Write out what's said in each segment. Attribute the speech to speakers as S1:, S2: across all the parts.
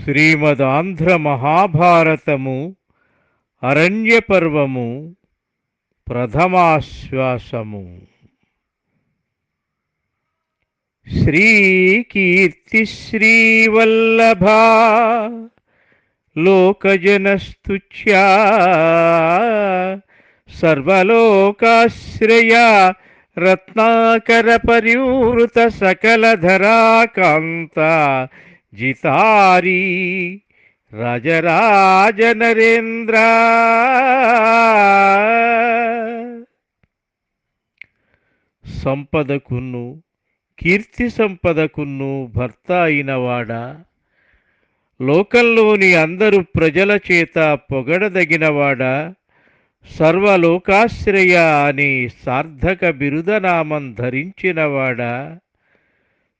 S1: శ్రీమదాంధ్ర మహాభారతము అరణ్య పర్వము ప్రథమాశ్వాసము శ్రీకీర్తి శ్రీవల్లభా లోకజనస్తుత్యా సర్వలోకాశ్రయ రత్నాకర పరివృత సకలధరాకాంత జితారీ రాజరాజ నరేంద్ర. సంపదకును కీర్తి సంపదకును భర్త అయినవాడా? లోకంలోని అందరు ప్రజల చేత పొగడదగినవాడా? సర్వలోకాశ్రయ అని సార్థక బిరుదనామం ధరించినవాడా?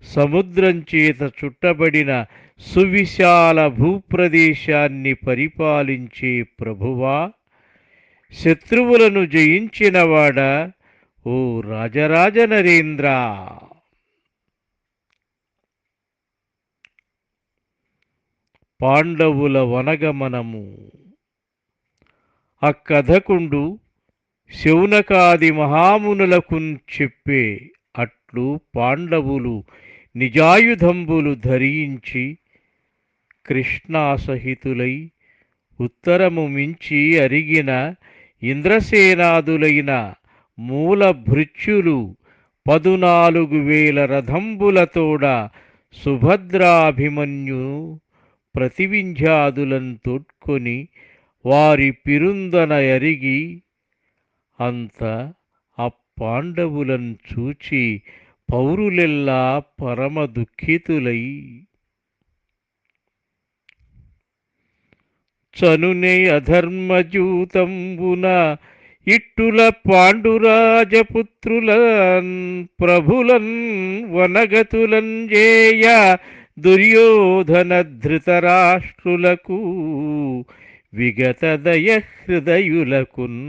S1: సముద్రం చేత చుట్టబడిన సువిశాల భూప్రదేశాన్ని పరిపాలించే ప్రభువా శత్రువులను జయించినవాడ ఓ రాజరాజ నరేంద్ర. పాండవుల వనగమనము ఆ కథకుండు శౌనకాది మహామునులకు చెప్పే అట్లు పాండవులు నిజాయుధంబులు ధరించి కృష్ణాసహితులై ఉత్తరము మించి అరిగిన ఇంద్రసేనాదులైన మూల భృత్యులు పదునాలుగు వేల రథంబులతోడ సుభద్రాభిమన్యు ప్రతివింధ్యాదులను తోడ్కొని వారి పిరుందన ఎరిగి అంత ఆ పాండవులను చూచి పౌరులెల్లా పరమ దుఃఖితులై. చనునే అధర్మజూతంబున ఇట్టుల పాండురాజపుత్రులన్ ప్రభులన్ వనగతులన్ జేయ దుర్యోధన ధృతరాష్ట్రులకు విగతదయ హృదయులకున్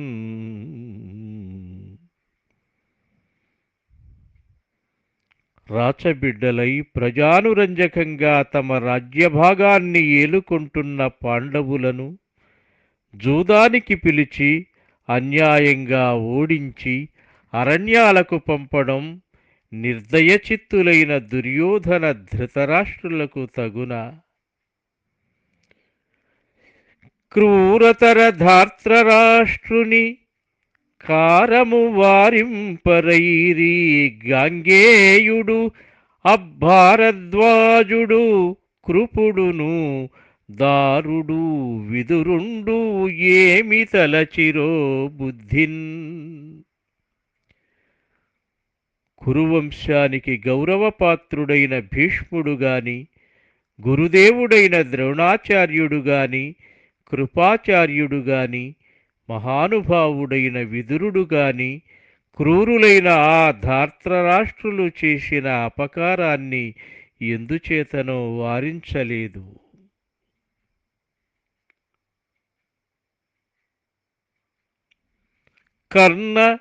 S1: రాచబిడ్డలై ప్రజానురంజకంగా తమ రాజ్యభాగాన్ని ఏలుకొంటున్న పాండవులను జూదానికి పిలిచి అన్యాయంగా ఓడించి అరణ్యాలకు పంపడం నిర్దయచిత్తులైన దుర్యోధన ధృతరాష్ట్రులకు తగున. క్రూరతర ధార్త్రరాష్ట్రుని కారము వారింపరైరి గాంగేయుడు అబ్బారద్వాజుడు కృపుడును దారుడు విదురుండు ఏమి తలచిరో బుద్ధిన్. కురువంశానికి గౌరవపాత్రుడైన భీష్ముడు గాని గురుదేవుడైన ద్రోణాచార్యుడు గాని కృపాచార్యుడు గాని మహానుభావుడైన విదురుడు గాని క్రూరులైన ఆ ధార్తరాష్ట్రులు చేసిన అపకారాన్ని ఎందుచేతనో వారించలేదు. కర్ణ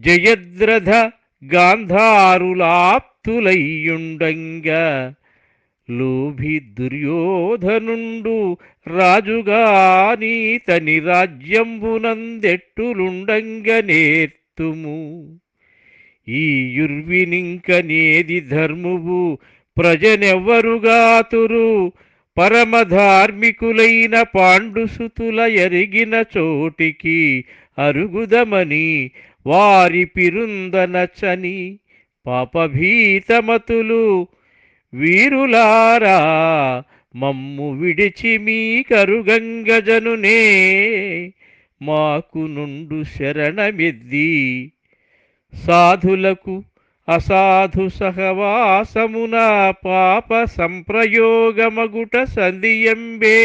S1: జయద్రథ గాంధారులాప్తులయ్యుండంగా లోభి దుర్యోధనుండు రాజుగానీతని రాజ్యంబునందెట్టులుండంగ నేర్తుము. ఈ యుర్వినింకనేది ధర్మువు ప్రజనెవ్వరుగాతురు పరమధార్మికులైన పాండుసుతుల ఎరిగిన చోటికి అరుగుదమని వారి పిరుందనచని పాపభీతమతులు వీరులారా మమ్ము విడిచి మీ కరుగంగజనునే మాకు నుండు శరణమిద్ది. సాధులకు అసాధు సహవాసమున పాప సంప్రయోగమగుట సంధియంబే.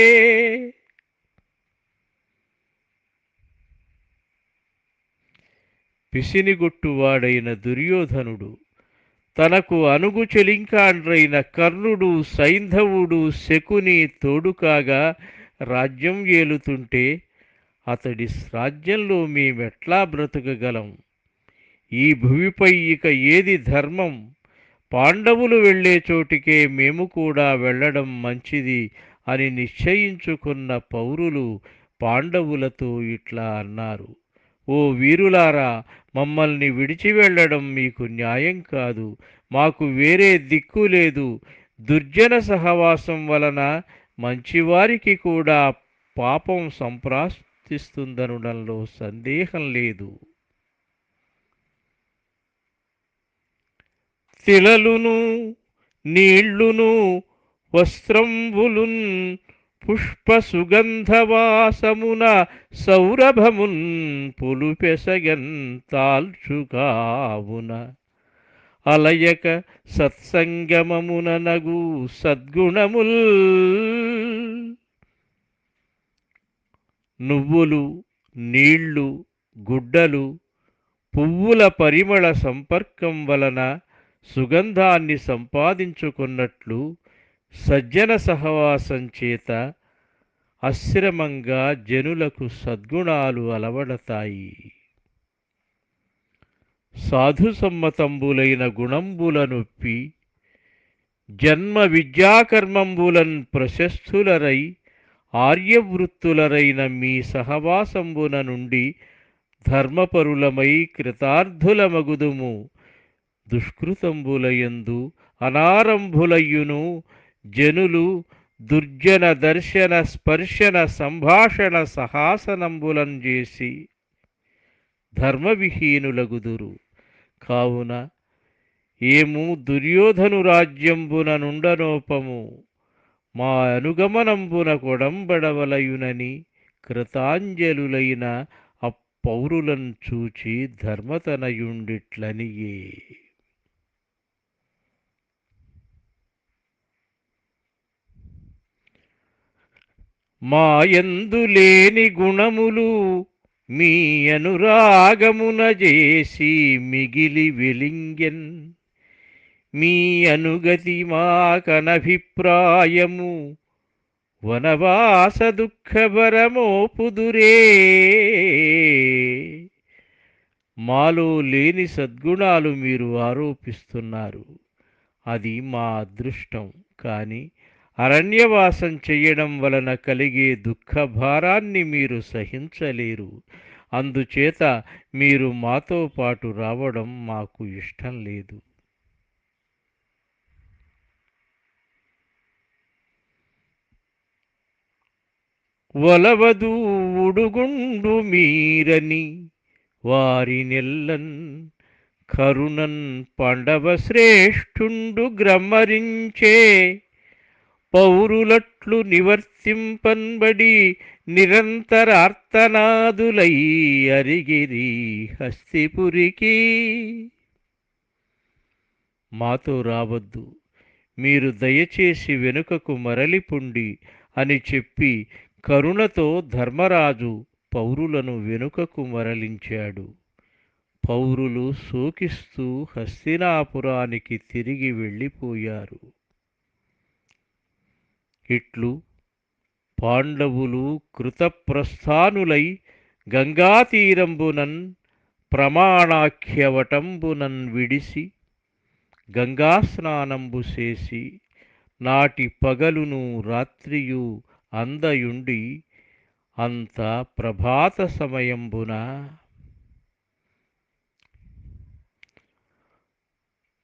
S1: పిసినిగొట్టువాడైన దుర్యోధనుడు తనకు అనుగు చెలింకాండ్రైన కర్ణుడు సైంధవుడు శకుని తోడుకాగా రాజ్యం ఏలుతుంటే అతడి రాజ్యంలో మేమెట్లా బ్రతకగలం? ఈ భూమిపై ఇక ఏది ధర్మం? పాండవులు వెళ్ళే చోటికే మేము కూడా వెళ్ళడం మంచిది అని నిశ్చయించుకున్న పౌరులు పాండవులతో ఇట్లా అన్నారు. ఓ వీరులారా మమ్మల్ని విడిచి వెళ్ళడం మీకు న్యాయం కాదు మాకు వేరే దిక్కు లేదు. దుర్జన సహవాసం వలన మంచివారికి కూడా పాపం సంప్రాప్తిస్తుందనడంలో సందేహం లేదు. తిలలును నీళ్ళును వస్త్రంబులున్ పుష్ప సుగంధవాసమున సౌరభమున్ పులుపెసగంతాల్చుకావున అలయక సత్సంగమమున నగు సద్గుణముల్ నువ్వులు నీళ్ళు గుడ్డలు పువ్వుల పరిమళ సంపర్కం వలన సుగంధాన్ని సంపాదించుకున్నట్లు సజ్జన సహవాసం చేత అశ్రమంగా జనులకు సద్గుణాలు అలవడతాయి. సాధు సమ్మతంబులైన గుణంబుల నొప్పి జన్మ విద్యాకర్మంబులన్ ప్రశస్తులరై ఆర్యవృత్తులరైన మీ సహవాసంబున నుండి ధర్మపరులమై కృతార్థులమగుదుము. దుష్కృతంబులయందు అనారంభులయ్యును జనులు దుర్జన దర్శన స్పర్శన సంభాషణ సహాసనంబులం చేసి ధర్మవిహీనులగుదురు. కావున ఏము దుర్యోధను రాజ్యంబున నుండనోపము. మా అనుగమనంబున కొడంబడవలయునని కృతాంజలులైన అప్పౌరులను చూచి ధర్మతనయుండిట్లనియే. మాయందు లేని గుణములు మీ అనురాగమున చేసి మిగిలి వెలింగెన్. మీ అనుగతి మాకనభిప్రాయము వనవాస దుఃఖభరమోపుదురే. మాలో లేని సద్గుణాలు మీరు ఆరోపిస్తున్నారు అది మా అదృష్టం. కానీ అరణ్యవాసం చెయ్యడం వలన కలిగే దుఃఖభారాన్ని మీరు సహించలేరు. అందుచేత మీరు మాతో పాటు రావడం మాకు ఇష్టం లేదు. వలవదు ఉడుగుండు మీరని వారినెల్లన్ కరుణన్ పండవ శ్రేష్ఠుండు గ్రమరించే పౌరులట్లు నివర్తింపన్బడి నిరంతరార్తనాదులై అరిగిరి హస్తిపురికి. మాతో రావద్దు మీరు దయచేసి వెనుకకు మరలిపుండి అని చెప్పి కరుణతో ధర్మరాజు పౌరులను వెనుకకు మరలించాడు. పౌరులు శోకిస్తూ హస్తినాపురానికి తిరిగి వెళ్ళిపోయారు. ఇట్లు పాండవులు కృతప్రస్థానులై గంగాతీరంబునన్ ప్రమాణాఖ్యవటంబునన్ విడిసి గంగాస్నానంబు చేసి నాటి పగలును రాత్రియు అందయుండి అంత ప్రభాత సమయంబున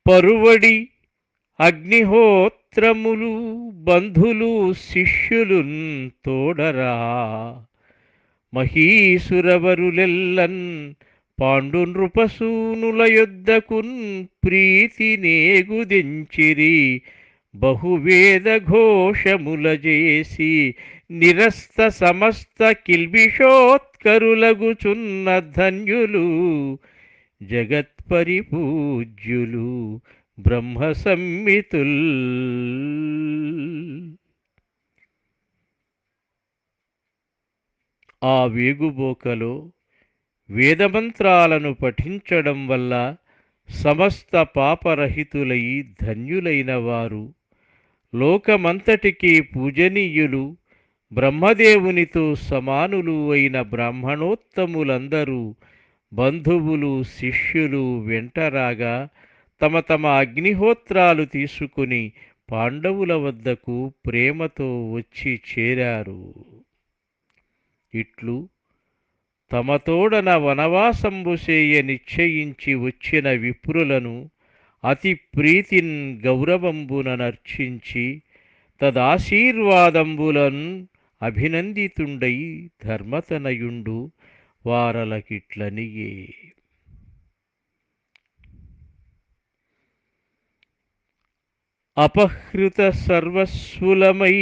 S1: పరువడి అగ్నిహోత్రములు బంధులు శిష్యులున్ తోడరా. మహీసురవరులెల్లన్ పాండు నృపసూనుల యొద్దకున్ ప్రీతి నేగుదించిరి. బహువేద ఘోషముల చేసి నిరస్త సమస్త కిల్బిషోత్కరులగుచున్న ధన్యులు జగత్పరిపూజ్యులు. బ్రహ్మ సమ్మితుల్ ఆ వేగుబోకలో వేదమంత్రాలను పఠించడం వల్ల సమస్త పాపరహితులై ధన్యులైన వారు లోకమంతటికీ పూజనీయులు బ్రహ్మదేవునితో సమానులు అయిన బ్రాహ్మణోత్తములందరూ బంధువులు శిష్యులు వెంటరాగా తమ తమ అగ్నిహోత్రాలు తీసుకుని పాండవుల వద్దకు ప్రేమతో వచ్చి చేరారు. ఇట్లు తమతోడన వనవాసంబు చేయ నిశ్చయించి వచ్చిన విప్రులను అతి ప్రీతిన్ గౌరవంబున నర్చించి తదాశీర్వాదంబులన్ అభినందితుండై ధర్మతనయుండు వారలకిట్లనియే. అపహృత సర్వస్వులమై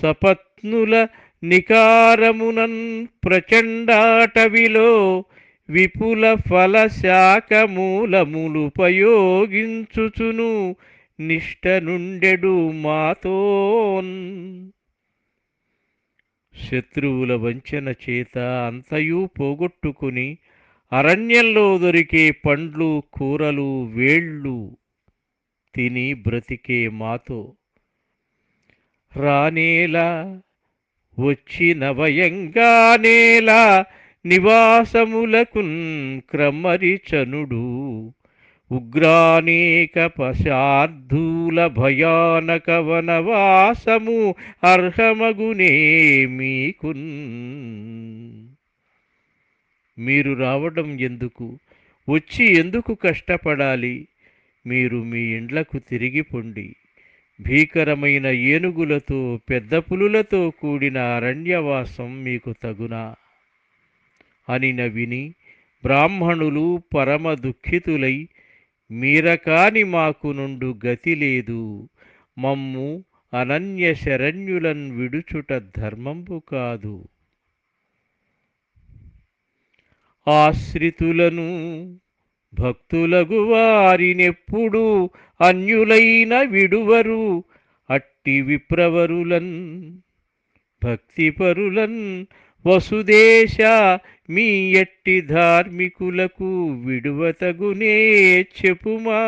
S1: సపత్నుల నికారమునన్ ప్రచండాటవిలో విపుల ఫల శాఖమూలములుపయోగించుచును నిష్ట నుండెడు మాతోన్. శత్రువుల వంచన చేత అంతయూ పోగొట్టుకుని అరణ్యంలో దొరికే పండ్లు కూరలు వేళ్ళు తిని బ్రతికే మాతో. రానేలా వచ్చిన భయంగానేలా నివాసములకున్ క్రమరిచనుడు. ఉగ్రానేక పశార్థూల భయానక వనవాసము అర్హమగునే మీకున్. మీరు రావడం ఎందుకు? వచ్చి ఎందుకు కష్టపడాలి? మీరు మీ ఇండ్లకు తిరిగి పొండి. భీకరమైన ఏనుగులతో పెద్ద పులులతో కూడిన అరణ్యవాసం మీకు తగునా. అని నవిని బ్రాహ్మణులు పరమ దుఃఖితులై మీరకాని మాకు నుండు గతి లేదు. మమ్ము అనన్య శరణ్యులన్ విడుచుట ధర్మంబు కాదు. ఆశ్రితులను భక్తులగు వారినెప్పుడు అన్యులైన విడువరు అట్టి విప్రవరులన్ భక్తిపరులన్ వసుదేశ మీ ఎట్టి ధార్మికులకు విడువతగునే చెప్పుమా.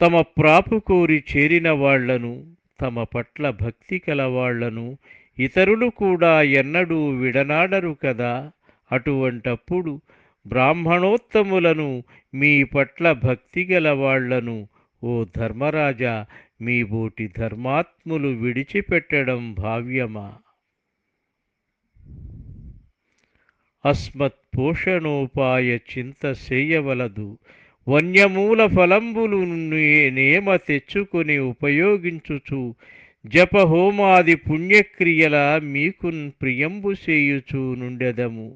S1: తమ ప్రాపు కోరి చేరిన వాళ్ళను తమ పట్ల భక్తి కలవాళ్ళను ఇతరులు కూడా ఎన్నడూ విడనాడరు కదా. అటువంటప్పుడు బ్రాహ్మణోత్తములను మీ పట్ల భక్తి గలవాళ్ళను ఓ ధర్మరాజా మీ బోటి ధర్మాత్ములు విడిచిపెట్టడం భావ్యమా? అస్మత్ పోషణోపాయ చింత చేయవలదు వన్యమూల ఫలంబులు నేమ తెచ్చుకొని ఉపయోగించుచు జపహోమాది పుణ్యక్రియల మీకున్ ప్రియంబు చేయుచు నుండెదము.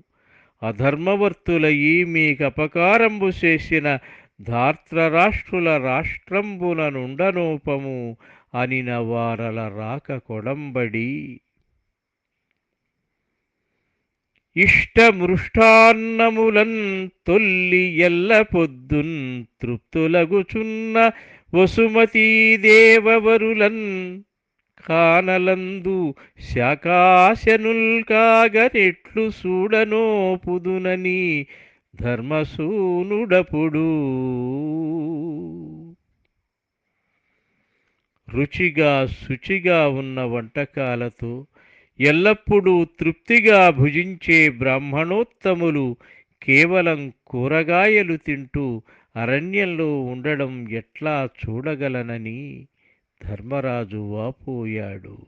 S1: అధర్మవర్తులయి మీకపకారంబు చేసిన ధార్త్రరాష్ట్రుల రాష్ట్రంబుల నుండనూపము అనిన వారల రాక కొడంబడి. ఇష్టమృష్టాన్నములన్ తొల్లి ఎల్ల పొద్దున్ తృప్తులగుచున్న వసుమతీ దేవవరులన్ కానలందు శాకాశనుల్ కాగనెట్లు చూడనో పుదునని ధర్మసూనుడపుడు రుచిగా శుచిగా ఉన్న వంటకాలతో ఎల్లప్పుడూ తృప్తిగా భుజించే బ్రాహ్మణోత్తములు కేవలం కూరగాయలు తింటూ అరణ్యంలో ఉండడం ఎట్లా చూడగలనని ధర్మరాజు వాపోయాడు.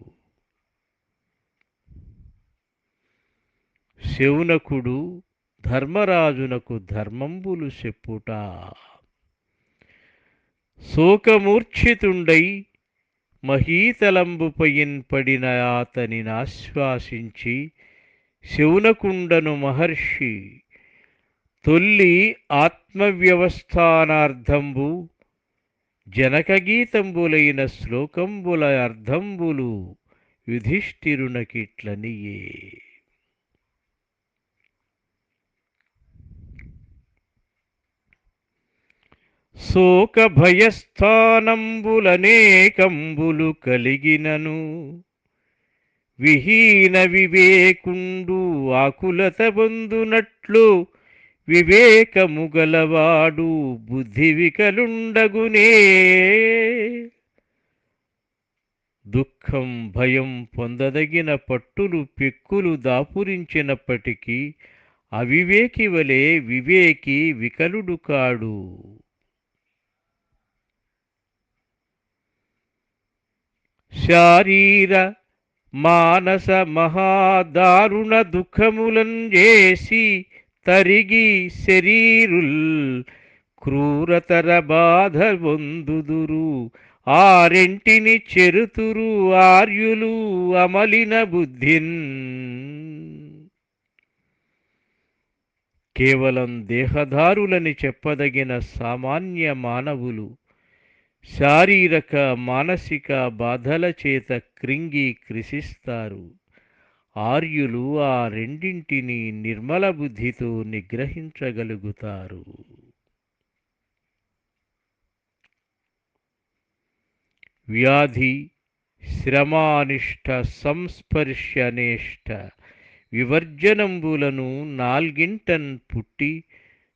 S1: శౌనకుడు ధర్మరాజునకు ధర్మంబులు చెప్పుట. శోకమూర్ఛితుండై మహీతలంబుపైన్ పడిన అతని ఆశ్వాసించి శౌనకుండను మహర్షి తొల్లి ఆత్మవ్యవస్థానార్థంబు జనకగీతంబులైన శ్లోకంబుల అర్థంబులు యుధిష్ఠిరునకిట్లనియే. శోకభయస్థానంబులనేకంబులు కలిగినను విహీన వివేకుండు ఆకులత పొందునట్లు వివేకము గలవాడు బుద్ధి వికలుండగునే దుఃఖం భయం పొందదగిన పట్టులు పెక్కులు దాపురించినప్పటికీ అవివేకి వలె వివేకి వికలుడు కాడు. శారీర మానస మహాదారుణ దుఃఖములంజేసి చేసి తరిగి శరీరుల్ క్రూరతర బాధ పొందుదురు ఆరెంటిని చెరుతురు ఆర్యులు అమలిన బుద్ధిన్. కేవలం దేహదారులని చెప్పదగిన సామాన్య మానవులు శారీరక మానసిక బాధల చేత క్రింగి కృషిస్తారు. ఆర్యులు ఆ రెండింటిని నిర్మల బుద్ధితో నిగ్రహించగలుగుతారు. వ్యాధి శ్రమానిష్ట సంస్పర్శనేష్ట వివర్జనంబులను నాల్గింటన్ పుట్టి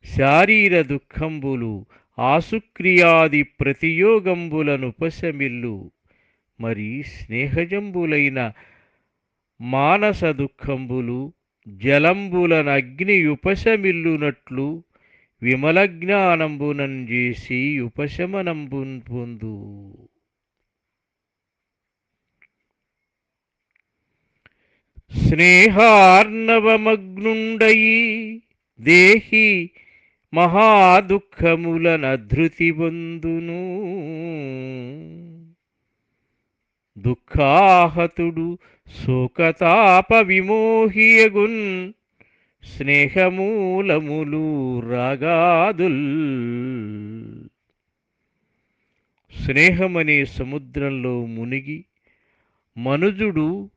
S1: శారీర దుఃఖంబులు ఆసుక్రియాది ప్రతియోగంబులను ఉపశమిల్లు. మరి స్నేహజంబులైన మానస దుఃఖంబులు జలంబులనగ్ని ఉపశమిల్లునట్లు విమల జ్ఞానంబునం చేసి ఉపశమనంబున్ పొందు. స్నేహార్ణవమగ్నుండయి దేహి మహాదుఃఖములనధృతి పొందును. దుఃఖాహతుడు శోకతాప విమోహియగున్ స్నేహమూలములు రాగాదుల్. స్నేహమనే సముద్రంలో మునిగి మనుజుడు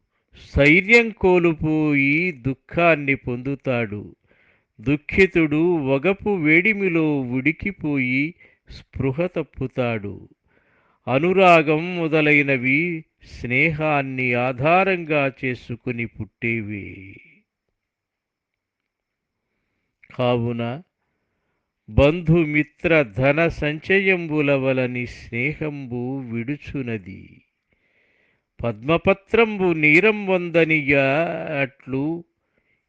S1: శైర్యం కోల్పోయి దుఃఖాన్ని పొందుతాడు. దుఃఖితుడు వగపు వేడిమిలో ఉడికిపోయి స్పృహ తప్పుతాడు. అనురాగం మొదలైనవి స్నేహాన్ని ఆధారంగా చేసుకుని పుట్టేవి. కావున బంధుమిత్ర ధన సంచయంబుల వలని స్నేహంబు విడుచునది. పద్మపత్రంబు నీరం వందనియ అట్లు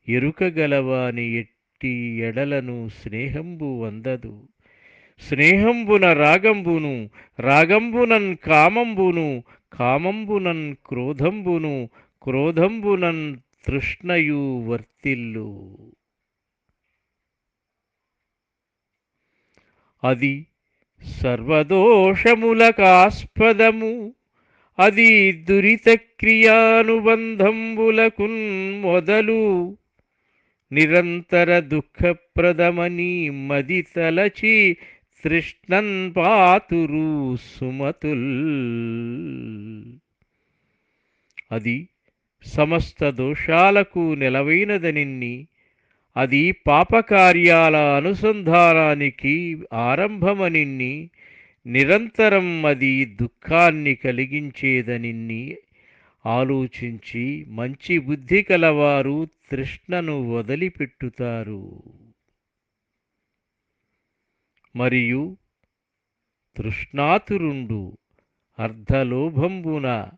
S1: ఎరుకగలవాని ఎట్టి ఎడలను స్నేహంబు వందదు. స్నేహంబున రాగంబును రాగంబునన్ కామంబును కామంబునన్ క్రోధంబును క్రోధంబునన్ తృష్ణయు వర్తిల్లు. అది సర్వదోషములకాస్పదము అది దురిత క్రియానుబంధంబులకున్ మొదలు నిరంతర దుఃఖప్రదమని మది తలచి తృష్ణన్ పాతురు సుమతుల్. అది సమస్త దోషాలకు నెలవైనదనిన్ని అది పాపకార్యాల అనుసంధానానికి ఆరంభమనిన్ని నిరంతరం అది దుఃఖాన్ని కలిగించేదనిన్ని ఆలోచించి మంచి బుద్ధి కలవారు తృష్ణను వదిలిపెట్టుతారు. మరియు తృష్ణాతురుండు అర్ధలోభంబున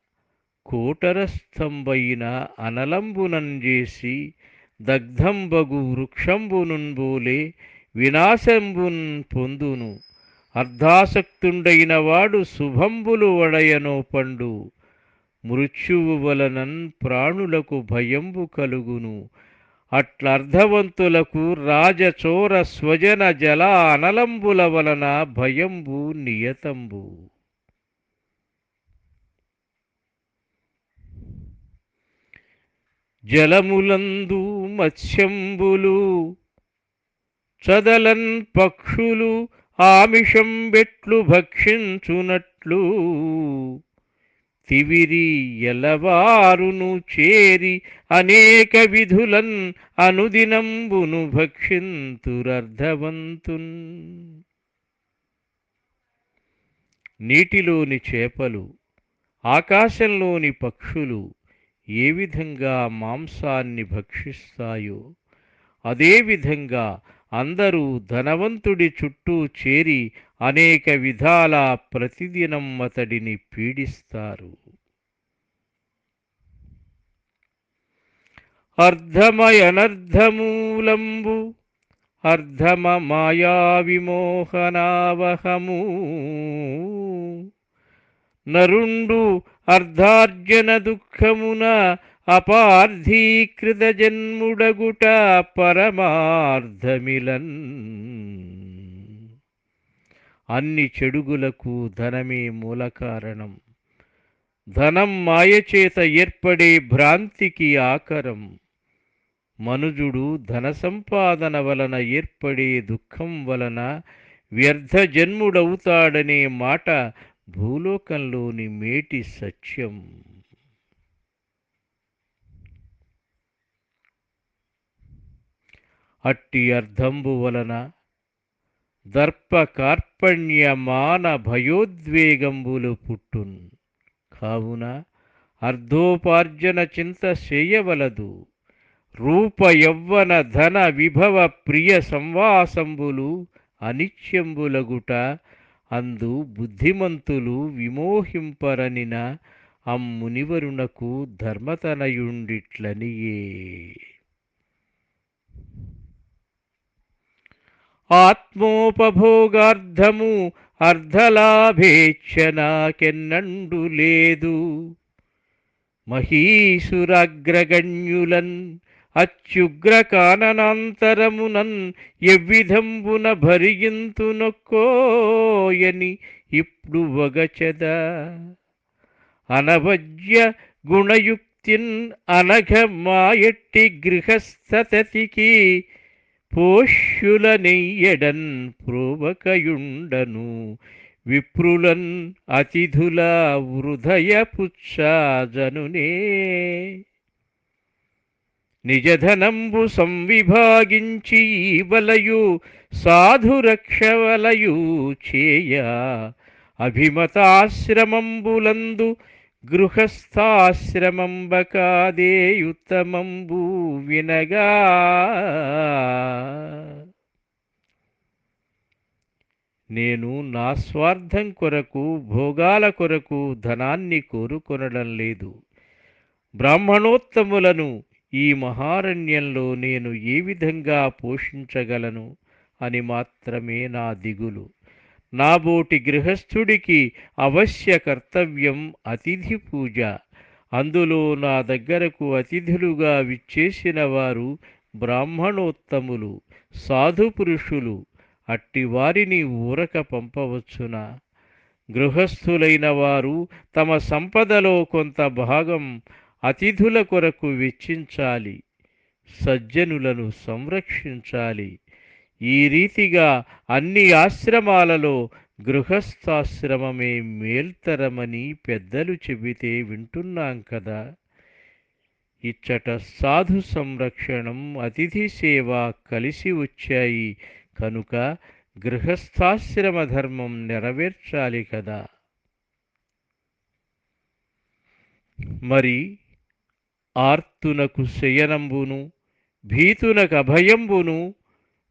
S1: కోటరస్తంభైన అనలంబునంజేసి దగ్ధంబగు వృక్షంబునుంబోలే వినాశంబున్ పొందును. అర్ధాసక్తుండైన వాడు శుభంబులు వడయనో పండు. మృత్యువు వలనన్ ప్రాణులకు భయంబు కలుగును. అట్లర్ధవంతులకు రాజచోర స్వజన జల అనలంబుల వలన భయంబు నియతంబు. జలములందు మత్స్యంబులు చదలన్ పక్షులు ఆమిషం బెట్లు భక్షించునట్లు. తివిరి ఎలవారును చేరి అనేక విధులన్ అనుదినంబును భక్షింతురర్ధవంతున్. నీటిలోని చేపలు ఆకాశంలోని పక్షులు ఏ విధంగా మాంసాన్ని భక్షిస్తాయో అదేవిధంగా అందరూ ధనవంతుడి చుట్టూ చేరి అనేక విధాల ప్రతిదినం అతడిని పీడిస్తారు. అర్ధమయనర్ధమూలంబు అర్ధమ మాయా విమోహనావహము. నరుండు అర్ధార్జన దుఃఖమున అపార్థీకృత జన్ముడగుట పరమార్థమిలన్. అన్ని చెడుగులకు ధనమే మూల కారణం. ధనం మాయచేత ఏర్పడే భ్రాంతికి ఆకరం. మనుజుడు ధన సంపాదన వలన ఏర్పడే దుఃఖం వలన వ్యర్థ జన్ముడవుతాడనే మాట భూలోకంలోని మేటి సత్యం. అట్టి అర్థంబు వలన దర్ప కార్పణ్య మాన భయోద్వేగంబులు పుట్టున్. కావున అర్ధోపార్జన చింత చేయవలదు. రూప యవ్వన ధన విభవ ప్రియ సంవాసంబులు అనిత్యంబులగుట అందు బుద్ధిమంతులు విమోహింపరనిన అమ్మునివరునకు ధర్మతనయుండిట్లనియే. ఆత్మోపభోగార్థము అర్ధలాభేచ్ఛనాకెన్నండు లేదు మహీసురాగ్రగణ్యులన్ అత్యుగ్ర కాననాంతరమునన్ ఎవ్విధంబున భరిగింతునొక్కోయని ఇప్పుడు వగచద. అనవజ్య గుణయుక్తిన్ అనఘ మాయట్టి గృహస్థతతికి పోష్యుల నెయ్యడన్ ప్రోవకయుండను విప్రులన్ అతిథుల వృధయ పుచ్చాజనునే నిజధనంబు సంవిభాగించి వలయు సాధురక్షవలయు చేయ అభిమతాశ్రమంబులందు గృహస్థాశ్రమంబకాదేయుత్తమంబు వినగా నేను నా స్వార్థం కొరకు భోగాల కొరకు ధనాన్ని కోరుకొనడం లేదు. బ్రాహ్మణోత్తములను ఈ మహారణ్యంలో నేను ఏ విధంగా పోషించగలను అని మాత్రమే నా దిగులు. నాబోటి గృహస్థుడికి అవశ్య కర్తవ్యం అతిథి పూజ. అందులో నా దగ్గరకు అతిథులుగా విచ్చేసిన వారు బ్రాహ్మణోత్తములు సాధుపురుషులు అట్టి వారిని ఊరక పంపవచ్చునా. గృహస్థులైన వారు తమ సంపదలో కొంత భాగం అతిథుల కొరకు వెచ్చించాలి సజ్జనులను సంరక్షించాలి. ఈ రీతిగా అన్ని ఆశ్రమాలలో గృహస్థాశ్రమమే మేల్తరమని పెద్దలు చెబితే వింటున్నాం కదా. ఇచ్చట సాధు సంరక్షణం అతిథి సేవ కలిసి వచ్చాయి. కనుక గృహస్థాశ్రమ ధర్మం నెరవేర్చాలి కదా. మరి ఆర్తునకు శయనంబును భీతునకు అభయంబును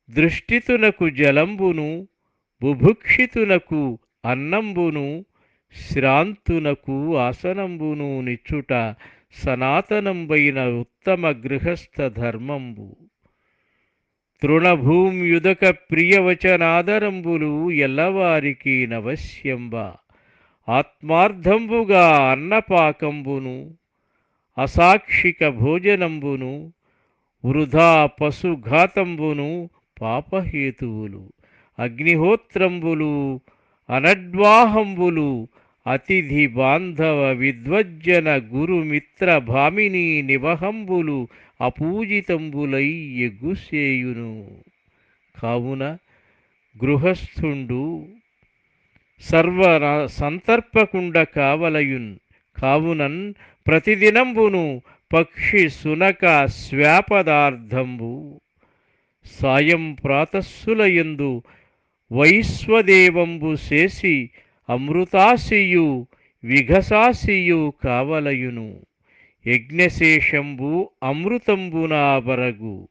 S1: దృష్టితునకు జలంబును బుభుక్షితునకు అన్నంబును శ్రాంతునకు ఆసనంబును నిచ్చుట సనాతనంబైన ఉత్తమ గృహస్థ ధర్మంబు. తృణభూమ్యుదక ప్రియవచనాదరంబులు ఎల్లవారికి నవశ్యంబ. ఆత్మార్థంబుగా అన్నపాకంబును అసాక్షిక భోజనంబును వృధా పశుఘాతంబును పాపహేతువులు అగ్నిహోత్రంబులు అనడ్వాహంబులు అతిథి బాంధవ విద్వజ్జన గురుమిత్ర భామిని నివహంబులు అపూజితంబులై ఎగ్గుసేయును కావున గృహస్థుండు సర్వ సంతర్పకుండ కావలయున్ కావునన్ ప్రతిదినంబును పక్షి సునక స్వాపదార్థంబు సాయం ప్రాతస్సులయందు వైశ్వదేవంబు చేసి అమృతాశియు విఘసాశియు కావలయును. యజ్ఞశేషంబు అమృతంబునాబరగు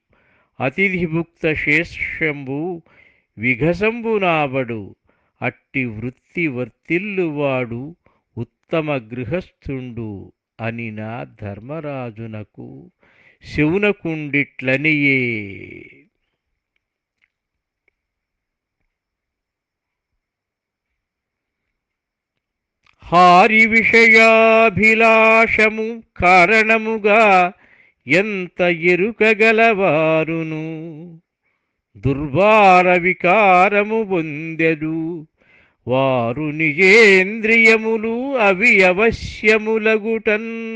S1: అతిథిభుక్త శేషంబు విఘసంబునాబడు అట్టి వృత్తి వర్తిల్లువాడు ఉత్తమ గృహస్థుండు అని నా ధర్మరాజునకు శివునకుండిట్లనియే. హారి విషయాభిలాషము కారణముగా ఎంత ఎరుకగలవారును? దుర్వార వికారము పొందెదు. వారు నిజేంద్రియములు అవి అవశ్యములగుటన్.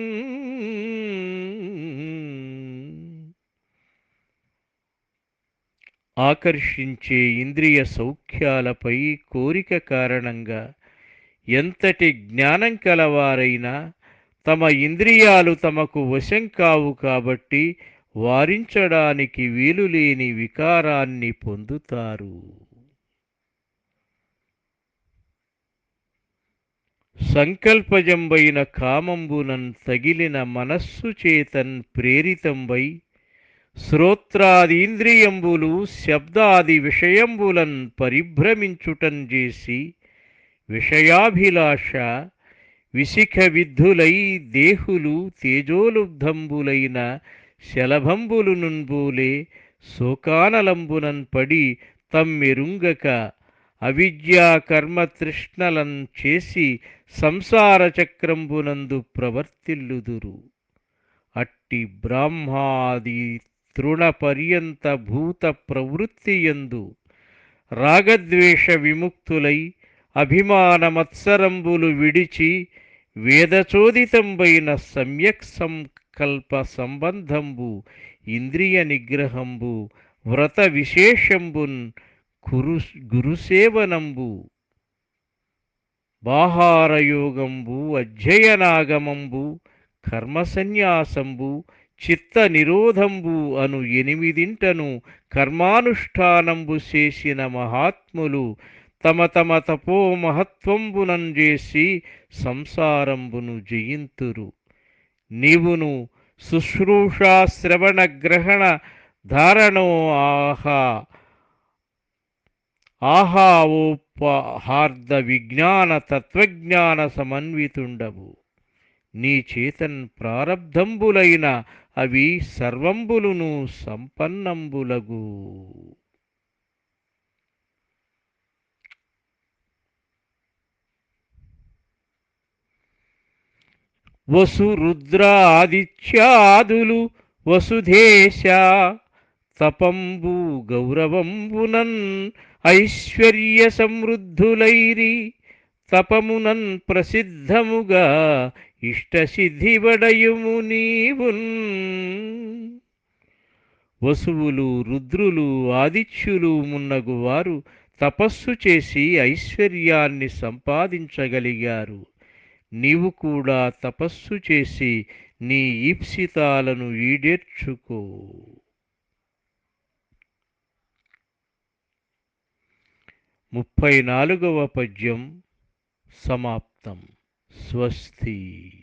S1: ఆకర్షించే ఇంద్రియ సౌఖ్యాలపై కోరిక కారణంగా ఎంతటి జ్ఞానం కలవారైనా తమ ఇంద్రియాలు తమకు వశం కావు కాబట్టి వారించడానికి వీలులేని వికారాన్ని పొందుతారు. సంకల్పజంబైన కామంబునన్ తగిలిన మనస్సు చేతన్ ప్రేరితంబై శ్రోత్రాదీంద్రియంబులు శబ్దాది విషయంబులన్ పరిభ్రమించుటం చేసి విషయాభిలాష విశిఖ విద్ధులై దేహులు తేజోలుబ్ధంబులైన శలభంబులు నుంబూలే శోకానలంబునన్ పడి తమ్మెరుంగక అవిద్యా కర్మతృష్ణలం చేసి సంసార చక్రంబునందు ప్రవర్తిల్లుదురు. అట్టి బ్రాహ్మాది తృణ పర్యంత భూత ప్రవృత్తియందు రాగద్వేష విముక్తులై అభిమాన మత్సరంబులు విడిచి వేదచోదితంబైన సమ్యక్ సంకల్ప సంబంధంబు ఇంద్రియ నిగ్రహంబు వ్రత విశేషంబున్ కురు గురుసేవనంబు. బాహారయోగంబు అధ్యయనాగమంబు కర్మసన్యాసంబు చిత్త నిరోధంబు అను ఎనిమిదింటను కర్మానుష్ఠానంబు చేసిన మహాత్ములు తమ తమ తపో మహత్వంబునంజేసి సంసారంబును జయింతురు. నీవును శుశ్రూషా శ్రవణ గ్రహణ ధారణో ఆహా ఆహావోపహార్ద విజ్ఞాన తత్వజ్ఞాన సమన్వితుండవు. నీ చేతన్ ప్రారంధంబులైన అవి సర్వంబులును సంపన్నంబులగు. వసు రుద్రాదిత్యాదులు వసుధేశ తపంబు గౌరవంబునన్ ఐశ్వర్య సమృద్ధులైరి తపమునన్ ప్రసిద్ధముగా ఇష్టసిద్ధివడయుము నీవున్. వసువులు రుద్రులు ఆదిత్యులు మున్నగు వారు తపస్సు చేసి ఐశ్వర్యాన్ని సంపాదించగలిగారు. నీవు కూడా తపస్సు చేసి నీ ఈప్సితాలను ఈడేర్చుకో. ముప్పై నాలుగవ పద్యం సమాప్తం. స్వస్తి.